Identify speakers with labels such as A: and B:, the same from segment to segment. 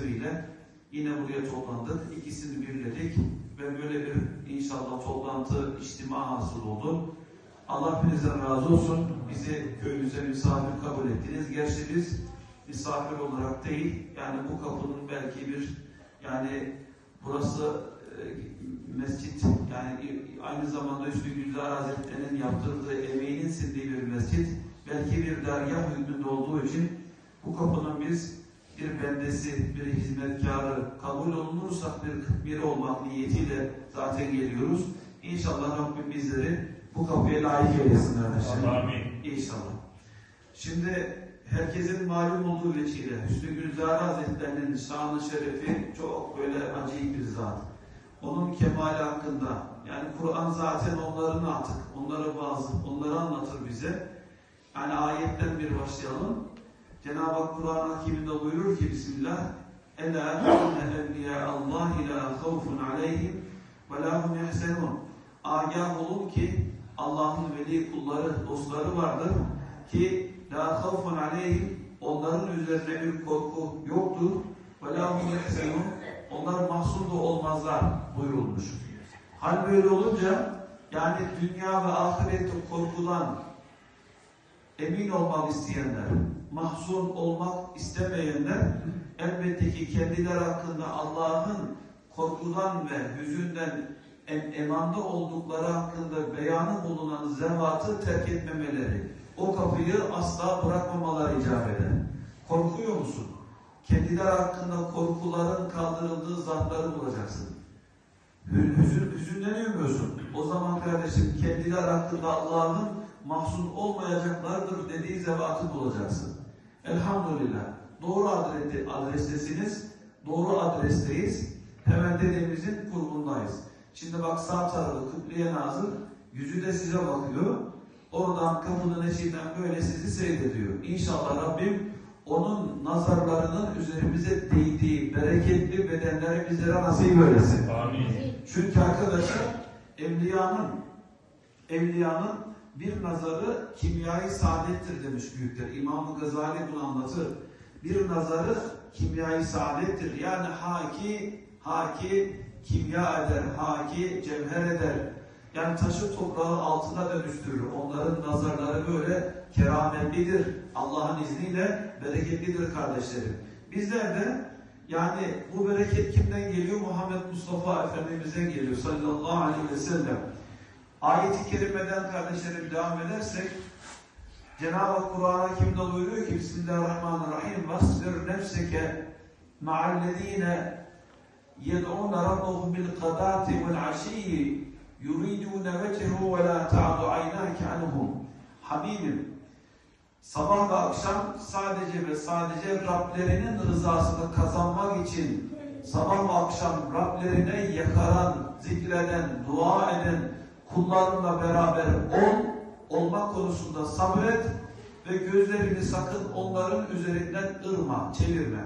A: sebebiyle yine buraya toplandık. İkisini birledik ve böyle bir inşallah toplantı, içtima hasıl oldu. Allah hepinizden razı olsun. Bizi köyünüze misafir kabul ettiniz. Gerçi biz misafir olarak değil, yani bu kapının belki bir, yani burası e, mescit, yani aynı zamanda Üstü Güldar Hazretleri'nin yaptırdığı, emeğinin sindiği bir mescit, belki bir dergah hükmünde olduğu için bu kapının biz bir bendesi, bir hizmetkarı kabul olunursak bir biri olmak niyetiyle zaten geliyoruz. İnşallah Rabbim bizleri bu kapıya layık eylesin kardeşlerim.
B: Amin.
A: İnşallah. Şimdi herkesin malum olduğu veçile Hüsnü Gülzar Hazretlerinin şanı şerefi çok böyle acayip bir zat. Onun kemali hakkında yani Kur'an zaten onların atık, onları bazı, onları anlatır bize. Yani ayetten bir başlayalım. Cenab-ı Hak Kur'an hakiminde buyurur ki Bismillah Ela inne evliya Allah la havfun aleyhim ve la hum yahzenun. Agah olun ki Allah'ın veli kulları, dostları vardır ki la havfun aleyhim onların üzerine bir korku yoktur ve la hum onlar mahzun da olmazlar buyurulmuş. Hal böyle olunca yani dünya ve ahirette korkudan emin olmak isteyenler, mahzun olmak istemeyenler elbette ki kendileri hakkında Allah'ın korkudan ve hüzünden em emanda oldukları hakkında beyanı bulunan zevatı terk etmemeleri, o kapıyı asla bırakmamaları icap eder. Korkuyor musun? Kendileri hakkında korkuların kaldırıldığı zatları bulacaksın. Hü- Hüzün, hüzünleniyor musun? O zaman kardeşim kendileri hakkında Allah'ın mahzun olmayacaklardır dediği zevatı bulacaksın. Elhamdülillah. Doğru adreste, adrestesiniz. Doğru adresteyiz. Hemen dedemizin kurbundayız. Şimdi bak sağ tarafı kıbleye nazır. Yüzü de size bakıyor. Oradan kapının eşiğinden böyle sizi seyrediyor. İnşallah Rabbim onun nazarlarının üzerimize değdiği bereketli bedenleri bizlere nasip eylesin.
B: Amin.
A: Çünkü arkadaşlar evliyanın evliyanın bir nazarı kimyayı saadettir demiş büyükler. İmam Gazali bunu anlatır. Bir nazarı kimyayı saadettir. Yani haki haki kimya eder, haki cevher eder. Yani taşı toprağı altına dönüştürür. Onların nazarları böyle kerametlidir. Allah'ın izniyle bereketlidir kardeşlerim. Bizler de yani bu bereket kimden geliyor? Muhammed Mustafa Efendimiz'den geliyor sallallahu aleyhi ve sellem. Ayet-i kerimeden kardeşlerim devam edersek Cenab-ı Hak Kur'an-ı Hakim'de buyuruyor ki Bismillahirrahmanirrahim Vasbir nefseke ma'allezine yed'ûne rabbahum bil kadâti vel aşiyyi yuridûne vecehu ve la ta'du aynâke anhum. Habibim sabah ve akşam sadece ve sadece Rablerinin rızasını kazanmak için sabah ve akşam Rablerine yakaran, zikreden, dua eden kullarınla beraber ol, olmak konusunda sabret ve gözlerini sakın onların üzerinden ırma, çevirme.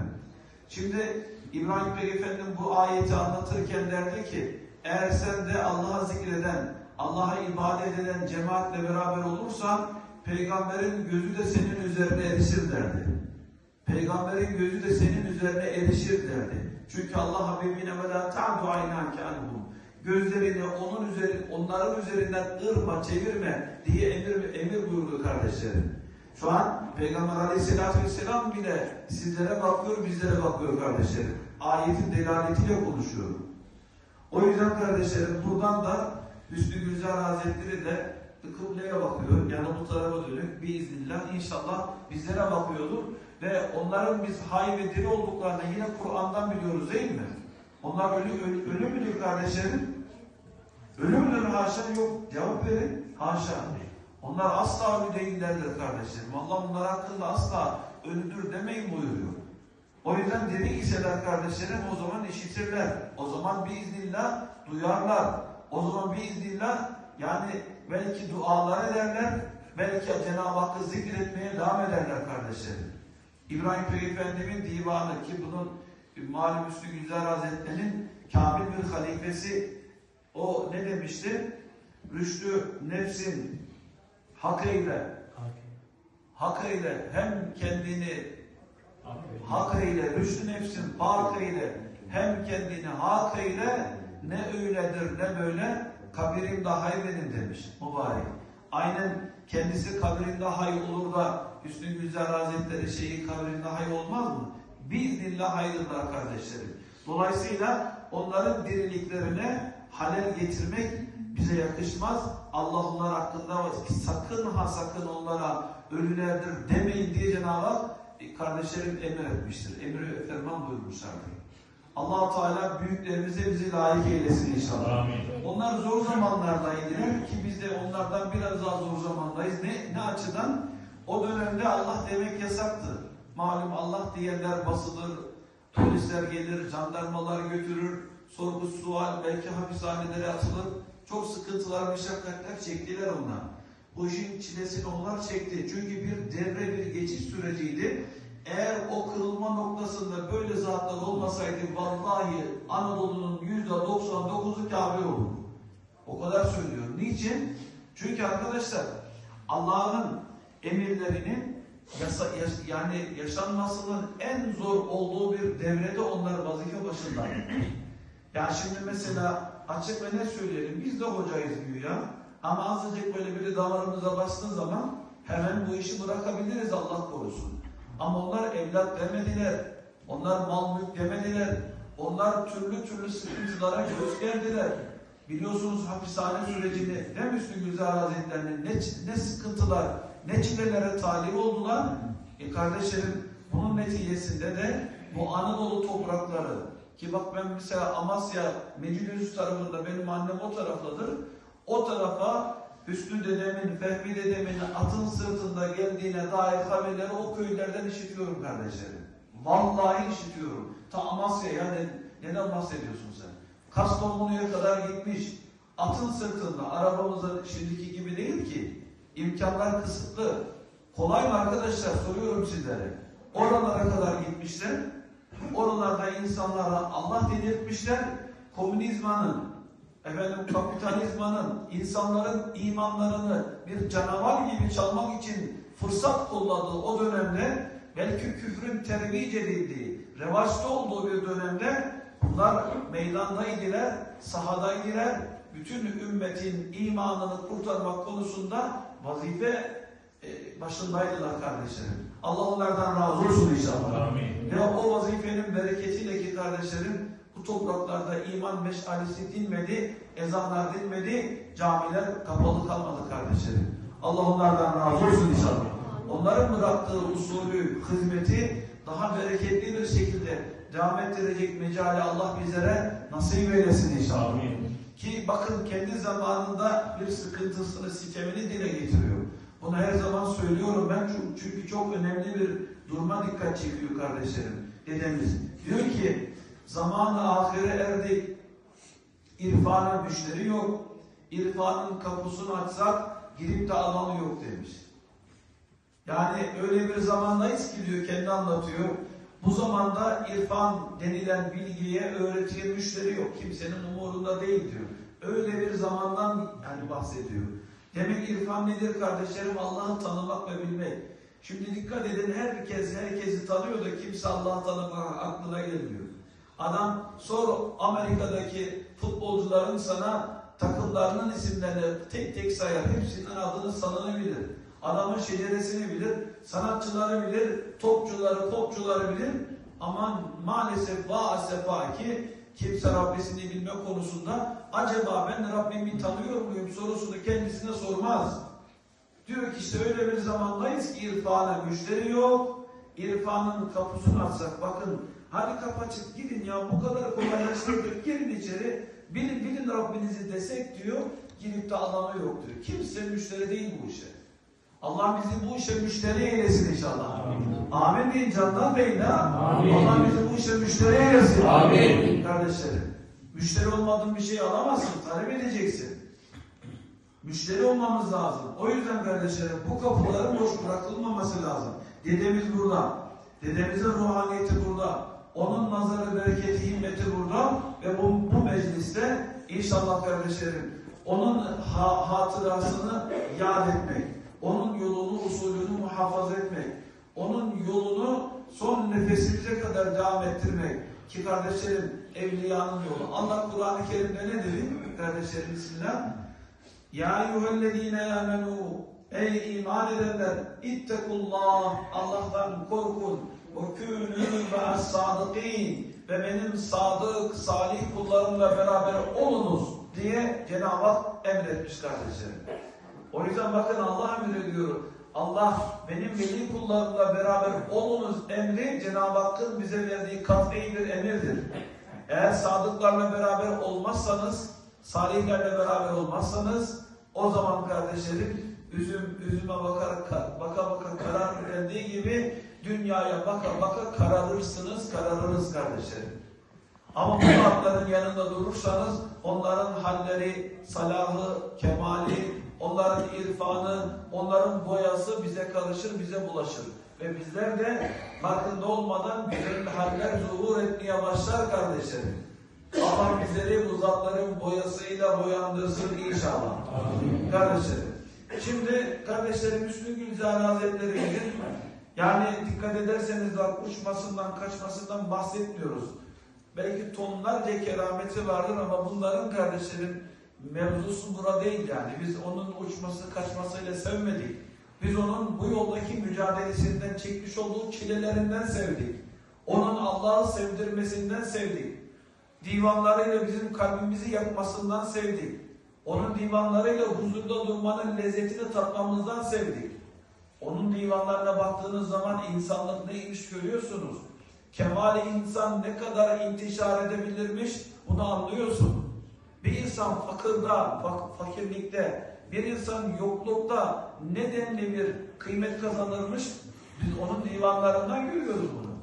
A: Şimdi İbrahim Peygamber'in bu ayeti anlatırken derdi ki eğer sen de Allah'a zikreden, Allah'a ibadet eden cemaatle beraber olursan peygamberin gözü de senin üzerine erişir derdi. Peygamberin gözü de senin üzerine erişir derdi. Çünkü Allah Habibine ve la ta'du aynâke anhum. Gözlerini onun üzeri, onların üzerinden ırma, çevirme diye emir, emir buyurdu kardeşlerim. Şu an Peygamber Aleyhisselatü Vesselam bile sizlere bakıyor, bizlere bakıyor kardeşlerim. Ayetin delaletiyle konuşuyor. O yüzden kardeşlerim buradan da Hüsnü Gülzar Hazretleri de kıbleye bakıyor. Yani bu tarafa dönük biiznillah inşallah bizlere bakıyordur. Ve onların biz hay ve diri olduklarını yine Kur'an'dan biliyoruz değil mi? Onlar ölü, ölü, ölü müdür kardeşlerim? Ölü müdür haşa yok. Cevap verin. Haşa. Onlar asla ölü değillerdir kardeşlerim. Allah onlar hakkında asla ölüdür demeyin buyuruyor. O yüzden dedi iseler kardeşlerim o zaman işitirler. O zaman biiznillah duyarlar. O zaman biiznillah yani belki dualar ederler, belki Cenab-ı Hakk'ı zikretmeye devam ederler kardeşlerim. İbrahim Peygamber'in divanı ki bunun malum Üstü Güzel Hazretleri'nin kamil bir halifesi o ne demişti? Rüştü nefsin hak eyle, hak eyle hem kendini Hak eyle, rüştü nefsin park eyle. Hem kendini hak eyle, ne öyledir ne böyle, kabirim daha iyi benim demiş mübarek. Aynen kendisi kabrinde hay olur da Hüsnü Güzel Hazretleri şeyi kabrinde hay olmaz mı? Biiznillah hayırlar kardeşlerim. Dolayısıyla onların diriliklerine halel getirmek bize yakışmaz. Allah onlar hakkında sakın ha sakın onlara ölülerdir demeyin diye Cenab-ı Hak e, kardeşlerim emir etmiştir. Emri ferman buyurmuşlardır. allah Teala büyüklerimize bizi layık eylesin inşallah.
B: Amin.
A: Onlar zor zamanlardaydılar ki biz de onlardan biraz daha zor zamandayız. Ne, ne açıdan? O dönemde Allah demek yasaktı. Malum Allah diyenler basılır, polisler gelir, jandarmalar götürür, sorgu sual, belki hapishanelere atılır. Çok sıkıntılar, meşakkatler çektiler onlar. Bu işin çilesini onlar çekti. Çünkü bir devre bir geçiş süreciydi. Eğer o kırılma noktasında böyle zatlar olmasaydı vallahi Anadolu'nun yüzde 99'u kafir olur. O kadar söylüyorum. Niçin? Çünkü arkadaşlar Allah'ın emirlerinin yasa, yaş- yani yaşanmasının en zor olduğu bir devrede onlar vazife başında. Yani şimdi mesela açık ve net söyleyelim. Biz de hocayız güya. Ama azıcık böyle biri damarımıza bastığı zaman hemen bu işi bırakabiliriz Allah korusun. Ama onlar evlat demediler. Onlar mal mülk demediler. Onlar türlü türlü sıkıntılara göz gerdiler. Biliyorsunuz hapishane sürecini ne Müslüm Güzel Hazretleri'nin ne, ne sıkıntılar, ne çilelere talip oldular. E kardeşlerim bunun neticesinde de bu Anadolu toprakları ki bak ben mesela Amasya, Mecidüzü tarafında benim annem o taraftadır. O tarafa Hüsnü dedemin, Fehmi dedemin atın sırtında geldiğine dair haberleri o köylerden işitiyorum kardeşlerim. Vallahi işitiyorum. Ta Amasya yani neden bahsediyorsun sen? Kastamonu'ya kadar gitmiş. Atın sırtında. Arabamızın şimdiki gibi değil ki. İmkanlar kısıtlı. Kolay mı arkadaşlar? Soruyorum sizlere. Oralara kadar gitmişler. Oralarda insanlara Allah denetmişler. Komünizmanın, efendim kapitalizmanın, insanların imanlarını bir canavar gibi çalmak için fırsat kolladığı o dönemde belki küfrün terbiye edildiği, revaçta olduğu bir dönemde bunlar meydandaydılar, sahadaydılar. Bütün ümmetin imanını kurtarmak konusunda vazife e, başındaydılar kardeşlerim. Allah onlardan razı olsun inşallah.
B: Amin.
A: Ve o vazifenin bereketiyle ki kardeşlerim bu topraklarda iman meşalesi dinmedi, ezanlar dinmedi, camiler kapalı kalmadı kardeşlerim. Allah onlardan razı olsun inşallah. Onların bıraktığı usulü, hizmeti daha bereketli bir şekilde devam ettirecek mecali Allah bizlere nasip eylesin inşallah.
B: Amin.
A: Ki bakın kendi zamanında bir sıkıntısını, sitemini dile getiriyor. Bunu her zaman söylüyorum ben çünkü- çok önemli bir duruma dikkat çekiyor kardeşlerim, dedemiz. Diyor ki, zamanla ahire erdik, irfanın müşteri yok, irfanın kapısını açsak girip de alanı yok demiş. Yani öyle bir zamandayız ki diyor, kendi anlatıyor. Bu zamanda irfan denilen bilgiye, öğretiye müşteri yok. Kimsenin umurunda değil diyor. Öyle bir zamandan yani bahsediyor. Demek irfan nedir kardeşlerim? Allah'ı tanımak ve bilmek. Şimdi dikkat edin herkes herkesi tanıyor da kimse Allah'ı tanımak aklına gelmiyor. Adam sor Amerika'daki futbolcuların sana takımlarının isimlerini tek tek sayar. Hepsinin adını sanını bilir. Adamın şeceresini bilir. Sanatçıları bilir. Topçuları, popçuları bilir. Ama maalesef vaasefa ki kimse Rabbisini bilme konusunda acaba ben Rabbimi tanıyor muyum sorusunu kendisine sormaz. Diyor ki işte öyle bir zamandayız ki irfanın müşteri yok. İrfanın kapısını açsak bakın hadi kapı açık gidin ya bu kadar kolaylaştırdık girin içeri bilin bilin Rabbinizi desek diyor girip de alanı yok diyor. Kimse müşteri değil bu işe. Allah bizi bu işe müşteri eylesin inşallah.
B: Amin.
A: Amin deyin candan beyin ha.
B: Amin.
A: Allah bizi bu işe müşteri eylesin.
B: Amin.
A: Kardeşlerim. Müşteri olmadığın bir şey alamazsın. Talep edeceksin. Müşteri olmamız lazım. O yüzden kardeşlerim bu kapıların boş bırakılmaması lazım. Dedemiz burada. Dedemizin ruhaniyeti burada. Onun nazarı, bereketi, himmeti burada. Ve bu, bu mecliste inşallah kardeşlerim onun ha- hatırasını yad etmek, onun yolunu, usulünü muhafaza etmek, onun yolunu son nefesimize kadar devam ettirmek ki kardeşlerim evliyanın yolu. Allah Kur'an-ı Kerim'de ne dedi? Kardeşlerim Bismillah. Ya eyyühellezine amenu Ey iman edenler ittekullah Allah'tan korkun ve kûnû ma'as sadıkîn ve benim sadık salih kullarımla beraber olunuz diye Cenab-ı Hak emretmiş kardeşlerim. O yüzden bakın Allah emrediyor. Allah benim veli kullarımla beraber olunuz emri Cenab-ı Hakk'ın bize verdiği kat'i bir emirdir. Eğer sadıklarla beraber olmazsanız, salihlerle beraber olmazsanız o zaman kardeşlerim üzüm üzüme bakarak baka baka karar verdiği gibi dünyaya baka baka kararırsınız, kararırız kardeşlerim. Ama bu zatların yanında durursanız onların halleri, salahı, kemali, onların irfanı, onların boyası bize karışır, bize bulaşır. Ve bizler de farkında olmadan güzel haller zuhur etmeye başlar kardeşlerim. Allah bizleri bu zatların boyasıyla boyandırsın inşallah. Kardeşlerim. Şimdi kardeşlerim Müslüm Gülzar Hazretleri'nin yani dikkat ederseniz bak uçmasından kaçmasından bahsetmiyoruz. Belki tonlarca kerameti vardır ama bunların kardeşlerim mevzusu burada değil yani. Biz onun uçması kaçmasıyla sevmedik. Biz onun bu yoldaki mücadelesinden çekmiş olduğu çilelerinden sevdik. Onun Allah'ı sevdirmesinden sevdik. Divanlarıyla bizim kalbimizi yakmasından sevdik. Onun divanlarıyla huzurda durmanın lezzetini tatmamızdan sevdik. Onun divanlarına baktığınız zaman insanlık neymiş görüyorsunuz. Kemali insan ne kadar intişar edebilirmiş bunu anlıyorsun. Bir insan fakırda, fak fakirlikte, bir insan yoklukta ne denli bir kıymet kazanırmış biz onun divanlarından görüyoruz bunu.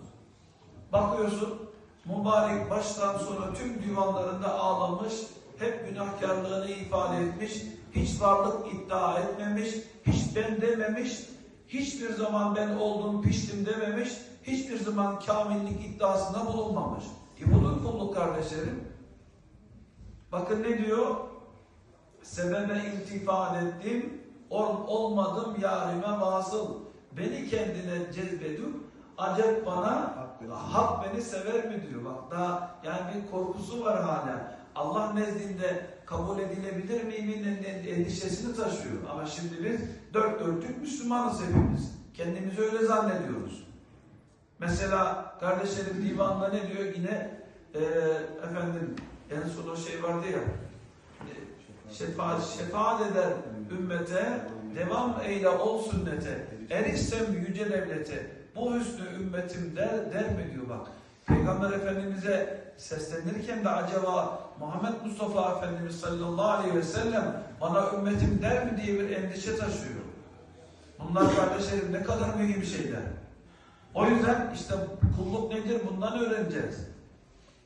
A: Bakıyorsun mübarek baştan sona tüm divanlarında ağlamış, hep günahkarlığını ifade etmiş, hiç varlık iddia etmemiş, hiç ben dememiş, hiçbir zaman ben oldum piştim dememiş, hiçbir zaman kamillik iddiasında bulunmamış. E budur kulluk kardeşlerim. Bakın ne diyor? Sebebe iltifat ettim, ol, olmadım yarime vasıl. Beni kendine cezbedip acep bana hak beni sever mi diyor. Bak daha yani bir korkusu var hala. Allah nezdinde kabul edilebilir miyim endişesini taşıyor. Ama şimdi biz dört dörtlük Müslümanız hepimiz. Kendimizi öyle zannediyoruz. Mesela kardeşlerim divanda ne diyor yine e, efendim en son o şey vardı ya e, şefaat, şefaat eder ümmete devam eyle ol sünnete erişsem yüce devlete bu hüsnü ümmetim der, der mi diyor bak. Peygamber Efendimiz'e seslenirken de acaba Muhammed Mustafa Efendimiz sallallahu aleyhi ve sellem bana ümmetim der mi diye bir endişe taşıyor. Bunlar kardeşlerim ne kadar mühim şeyler. O yüzden işte kulluk nedir bundan öğreneceğiz.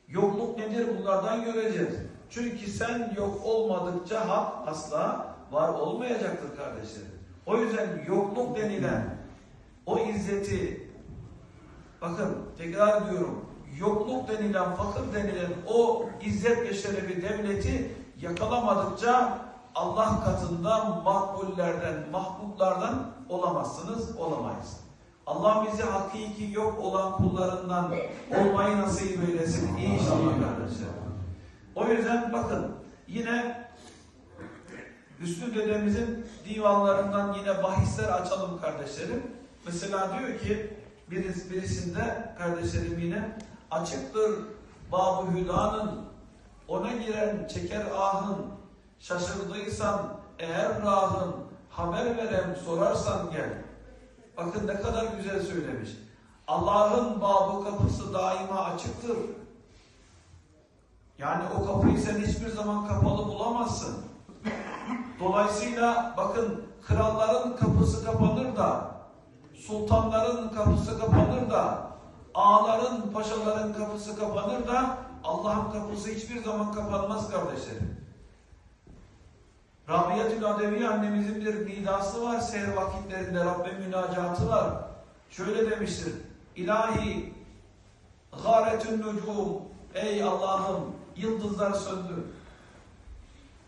A: Yokluk nedir bunlardan göreceğiz. Çünkü sen yok olmadıkça hak asla var olmayacaktır kardeşlerim. O yüzden yokluk denilen o izzeti bakın tekrar diyorum yokluk denilen fakir denilen o izzet ve şerefi devleti yakalamadıkça Allah katında makbullerden, mahbublardan olamazsınız, olamayız. Allah bizi hakiki yok olan kullarından olmayı nasip eylesin inşallah kardeşler. O yüzden bakın yine Hüsnü dedemizin divanlarından yine bahisler açalım kardeşlerim. Mesela diyor ki birisi, birisinde kardeşlerim yine açıktır Bab-ı Hüda'nın ona giren çeker ahın şaşırdıysan eğer rahın haber verem sorarsan gel. Bakın ne kadar güzel söylemiş. Allah'ın babı kapısı daima açıktır. Yani o kapıyı sen hiçbir zaman kapalı bulamazsın. Dolayısıyla bakın kralların kapısı kapanır da, sultanların kapısı kapanır da, ağaların, paşaların kapısı kapanır da Allah'ın kapısı hiçbir zaman kapanmaz kardeşlerim. Rabiyetül Adevi annemizin bir nidası var seher vakitlerinde Rabbe münacatı var. Şöyle demiştir. İlahi gâretün nucum Ey Allah'ım yıldızlar söndü.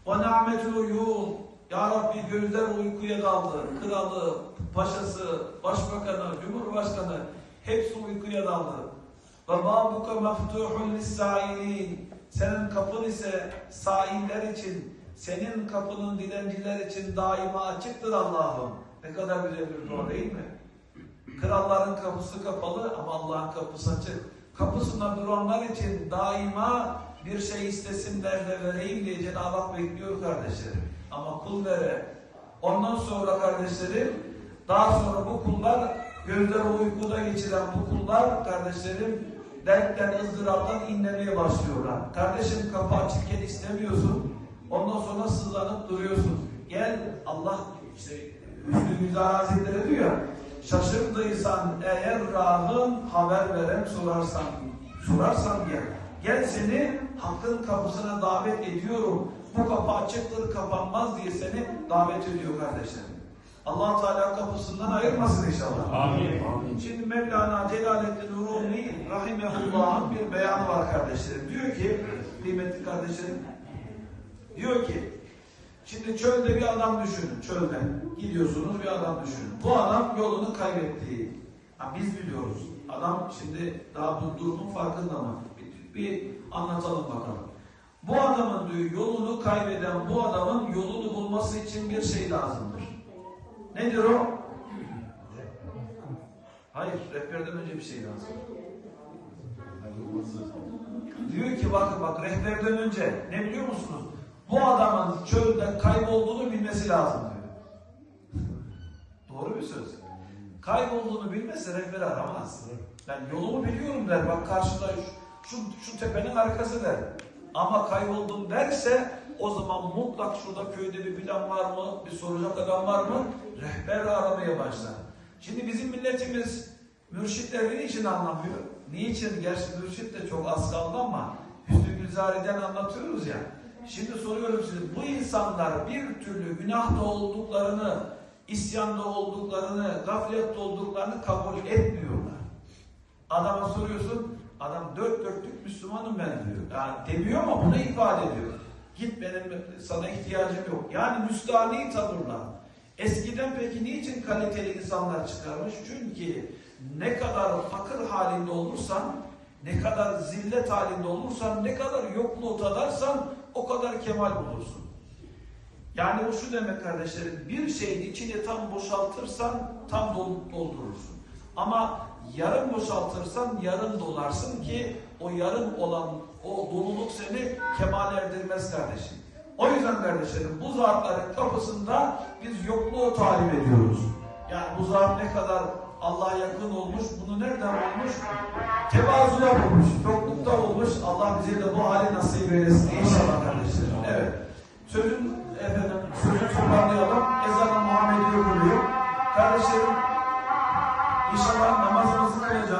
A: Ve na'metül uyum Ya Rabbi gözler uykuya daldı. Kralı, paşası, başbakanı, cumhurbaşkanı Hepsi uykuya daldı. Ve babuka meftuhun lissailin. Senin kapın ise sailler için, senin kapının dilenciler için daima açıktır Allah'ım. Ne kadar güzel bir dua değil mi? Kralların kapısı kapalı ama Allah'ın kapısı açık. Kapısında duranlar için daima bir şey istesinler de vereyim diye Cenab-ı Hak bekliyor kardeşlerim. Ama kul vere. Ondan sonra kardeşlerim, daha sonra bu kullar gözleri uykuda geçiren bu kullar kardeşlerim dertten, ızdıraptan inlemeye başlıyorlar. Kardeşim kapı açıkken istemiyorsun. Ondan sonra sızlanıp duruyorsun. Gel Allah işte Üstü Güzel Hazretleri diyor şaşırdıysan eğer rahın haber veren sorarsan, sorarsan gel. Gel seni hakkın kapısına davet ediyorum. Bu kapı açıktır, kapanmaz diye seni davet ediyor kardeşlerim. Allah Teala kapısından ayırmasın inşallah.
B: Amin.
A: Şimdi Mevlana Celaleddin Rumi Rahimehullah'ın bir beyanı var kardeşlerim. Diyor ki, kıymetli kardeşlerim, diyor ki, şimdi çölde bir adam düşünün, çölde gidiyorsunuz bir adam düşünün. Bu adam yolunu kaybetti. Ha, biz biliyoruz. Adam şimdi daha bu durumun farkında mı? Bir, bir anlatalım bakalım. Bu adamın diyor yolunu kaybeden bu adamın yolunu bulması için bir şey lazımdır. Nedir o? Hayır, rehberden önce bir şey lazım. Diyor ki bakın bak rehberden önce ne biliyor musunuz? Bu adamın çölde kaybolduğunu bilmesi lazım diyor. Doğru bir söz. Kaybolduğunu bilmese rehber aramaz. Ben yolumu biliyorum der. Bak karşıda şu, şu tepenin arkası der. Ama kayboldum derse o zaman mutlak şurada köyde bir plan var mı? Bir soracak adam var mı? Rehber aramaya başlar. Şimdi bizim milletimiz mürşitleri niçin anlamıyor? Niçin? Gerçi mürşit de çok az kaldı ama Hüsnü Gülzari'den anlatıyoruz ya. Şimdi soruyorum size bu insanlar bir türlü günahda olduklarını, isyanda olduklarını, gaflette olduklarını kabul etmiyorlar. Adama soruyorsun, adam dört dörtlük Müslümanım ben diyor. Yani demiyor ama bunu ifade ediyor. Git benim sana ihtiyacım yok. Yani müstahni tavırlar. Eskiden peki niçin kaliteli insanlar çıkarmış? Çünkü ne kadar fakir halinde olursan, ne kadar zillet halinde olursan, ne kadar yokluğu tadarsan o kadar kemal bulursun. Yani bu şu demek kardeşlerim, bir şeyin içini tam boşaltırsan tam dol- doldurursun. Ama yarım boşaltırsan yarım dolarsın ki o yarım olan o doluluk seni kemal erdirmez kardeşim. O yüzden kardeşlerim bu zatların kapısında biz yokluğu talip ediyoruz. Yani bu zat ne kadar Allah'a yakın olmuş, bunu nereden bulmuş? Tevazuda bulmuş, yoklukta olmuş. Allah bize de bu hali nasip eylesin inşallah kardeşlerim. Evet. Sözün efendim, sözü toparlayalım. Ezanı Muhammed'i okuyor. Kardeşlerim, inşallah namazımızı kılacağız.